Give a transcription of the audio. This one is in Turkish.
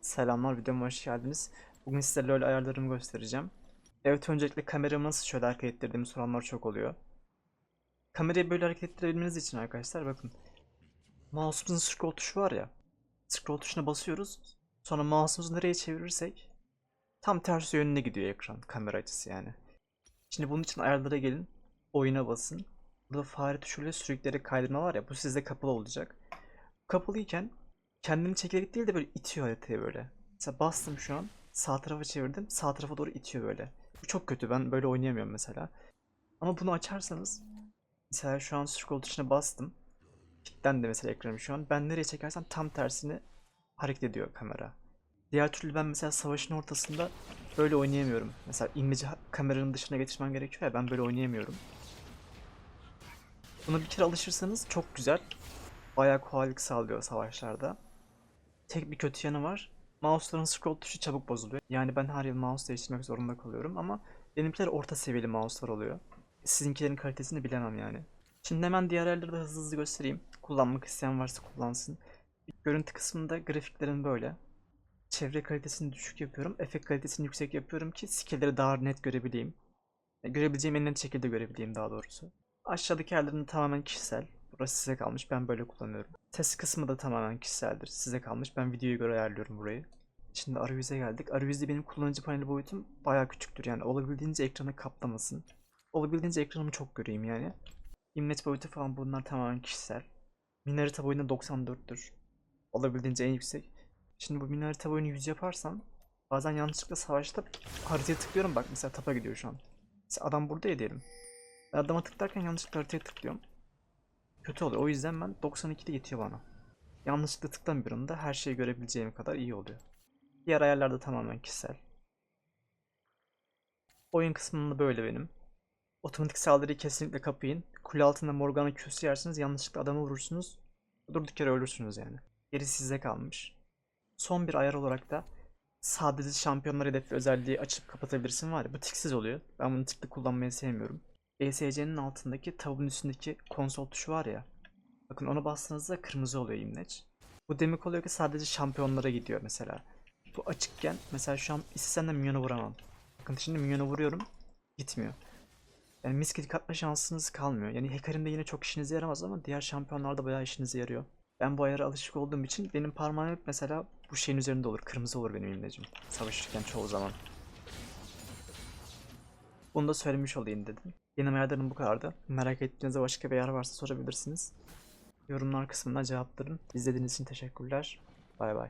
Selamlar videoma hoş geldiniz. Bugün size LoL ayarlarımı göstereceğim. Evet öncelikle kameramı nasıl şöyle hareket ettirdiğimi soranlar çok oluyor. Kamerayı böyle hareket ettirebilmeniz için arkadaşlar bakın. Mouse'umuzun scroll tuşu var ya. Scroll tuşuna basıyoruz. Sonra mouse'umuzu nereye çevirirsek tam tersi yönüne gidiyor ekran kamera açısı yani. Şimdi bunun için ayarlara gelin. Oyuna basın. Burada fare tuşuyla sürükleri kaydırma var ya bu sizde kapalı olacak. Kapalıyken kendini çekerek değil de böyle itiyor haritayı böyle. Mesela bastım şu an sağ tarafa çevirdim sağ tarafa doğru itiyor böyle. Bu çok kötü ben böyle oynayamıyorum mesela. Ama bunu açarsanız mesela şu an scroll tuşuna bastım. Kilitlendi mesela ekranım şu an. Ben nereye çekersem tam tersini hareket ediyor kamera. Diğer türlü ben mesela savaşın ortasında böyle oynayamıyorum. Mesela imleci kameranın dışına getirmem gerekiyor ya ben böyle oynayamıyorum. Buna bir kere alışırsanız çok güzel. Bayağı kolaylık sağlıyor savaşlarda. Tek bir kötü yanı var. Mouse'ların scroll tuşu çabuk bozuluyor. Yani ben her yıl mouse değiştirmek zorunda kalıyorum ama benimkiler orta seviyeli mouse'lar oluyor. Sizinkilerin kalitesini bilemem yani. Şimdi hemen diğer ayarları da hızlı hızlı göstereyim. Kullanmak isteyen varsa kullansın. Görüntü kısmında grafiklerim böyle. Çevre kalitesini düşük yapıyorum. Efekt kalitesini yüksek yapıyorum ki skill'leri daha net görebileyim. Görebileceğim en net şekilde görebileyim daha doğrusu. Aşağıdaki ayarların tamamen kişisel. Burası size kalmış. Ben böyle kullanıyorum. Ses kısmı da tamamen kişiseldir. Size kalmış. Ben videoya göre ayarlıyorum burayı. Şimdi arayüze geldik. Arayüzde benim kullanıcı paneli boyutum bayağı küçüktür. Yani olabildiğince ekranı kaplamasın. Olabildiğince ekranımı çok göreyim yani. İmlet boyutu falan bunlar tamamen kişisel. Min harita boyunda 94'tür. Olabildiğince en yüksek. Şimdi bu min harita boyunu 100 yaparsam bazen yanlışlıkla savaşta haritaya tıklıyorum bak mesela tapa gidiyor şu an. Mesela adam burada diyelim. Ben adama tıklarken yanlışlıkla haritaya tıklıyorum. Kötü oluyor. O yüzden ben 92'de yetiyor bana. Yanlışlıkla tıklamıyorum da her şeyi görebileceğim kadar iyi oluyor. Diğer ayarlar da tamamen kişisel. Oyun kısmında böyle benim. Otomatik saldırıyı kesinlikle kapayın. Kule altında Morgana Q'su yersiniz yanlışlıkla adamı vurursunuz. Durduk yere ölürsünüz yani. Gerisi size kalmış. Son bir ayar olarak da sadece şampiyonlar hedefi özelliği açıp kapatabilirsin var ya bu tiksiz oluyor. Ben bunu tıklı kullanmayı sevmiyorum. ESC'nin altındaki tabuğun üstündeki konsol tuşu var ya. Bakın ona bastığınızda kırmızı oluyor imleç. Bu demek oluyor ki sadece şampiyonlara gidiyor mesela. Bu açıkken mesela şu an istesem de minyonu vuramam. Bakın şimdi minyonu vuruyorum gitmiyor. Yani miskit katma şansınız kalmıyor. Yani Hecarim'de yine çok işinize yaramaz ama diğer şampiyonlarda bayağı işinize yarıyor. Ben bu ayara alışık olduğum için benim parmağım hep mesela bu şeyin üzerinde olur. Kırmızı olur benim imlecim. Savaşırken çoğu zaman. Bunu da söylemiş olayım dedim. Yeni ayarlarım bu kadardı. Merak ettiğinizde başka bir ayar varsa sorabilirsiniz. Yorumlar kısmına cevaplarım. İzlediğiniz için teşekkürler. Bay bay.